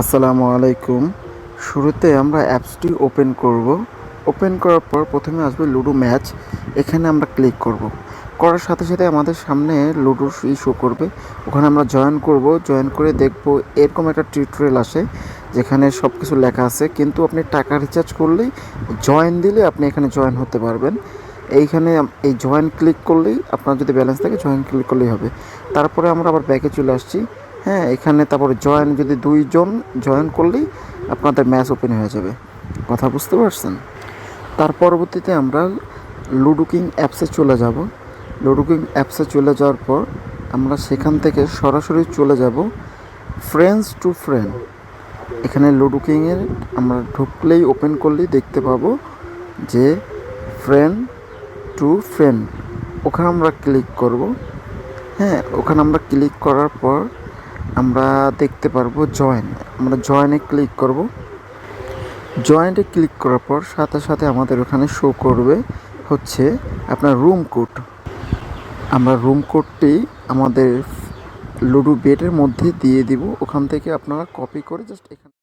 আসসালামু আলাইকুম। শুরুতে আমরা অ্যাপসটি ওপেন করব। ওপেন করার পর প্রথমে আসবে লুডো ম্যাচ। এখানে আমরা ক্লিক করব। করার সাথে সাথে আমাদের সামনে লুডোর ই শো করবে। ওখানে আমরা জয়েন করব। জয়েন করে দেখব এরকম একটা টিউটোরিয়াল আসে, যেখানে সব কিছু লেখা আছে। কিন্তু আপনি টাকা রিচার্জ করলেই জয়েন দিলে আপনি এখানে জয়েন হতে পারবেন। এইখানে এই জয়েন ক্লিক করলেই আপনার যদি ব্যালেন্স থাকে জয়েন ক্লিক করলেই হবে। তারপরে আমরা আবার ব্যাকে চলে আসছি। হ্যাঁ এখানে তারপরে জয়েন যদি দুইজন জয়েন করলেই আপনাদের ম্যাচ ওপেন হয়ে যাবে। কথা বুঝতে পারছেন? তার পরবর্তীতে আমরা লুডো কিং অ্যাপসে চলে যাব। লুডো কিং অ্যাপসে চলে যাওয়ার পর আমরা সেখান থেকে সরাসরি চলে যাব ফ্রেন্ডস টু ফ্রেন্ড এখানে লুডো কিংয়ের আমরা ঢুকলেই ওপেন করলেই দেখতে পাবো যে ফ্রেন্ড টু ফ্রেন্ড ওখানে আমরা ক্লিক করব। হ্যাঁ ওখানে আমরা ক্লিক করার পর আমরা দেখতে পারব জয়েন আমরা জয়েনে ক্লিক করব। জয়েন্টে ক্লিক করার পর সাথে সাথে আমাদের ওখানে শো করবে হচ্ছে আপনার রুম কোড আমরা রুম কোডটি আমাদের লুডু বেডের মধ্যে দিয়ে দিব। ওখান থেকে আপনারা কপি করে জাস্ট এখানে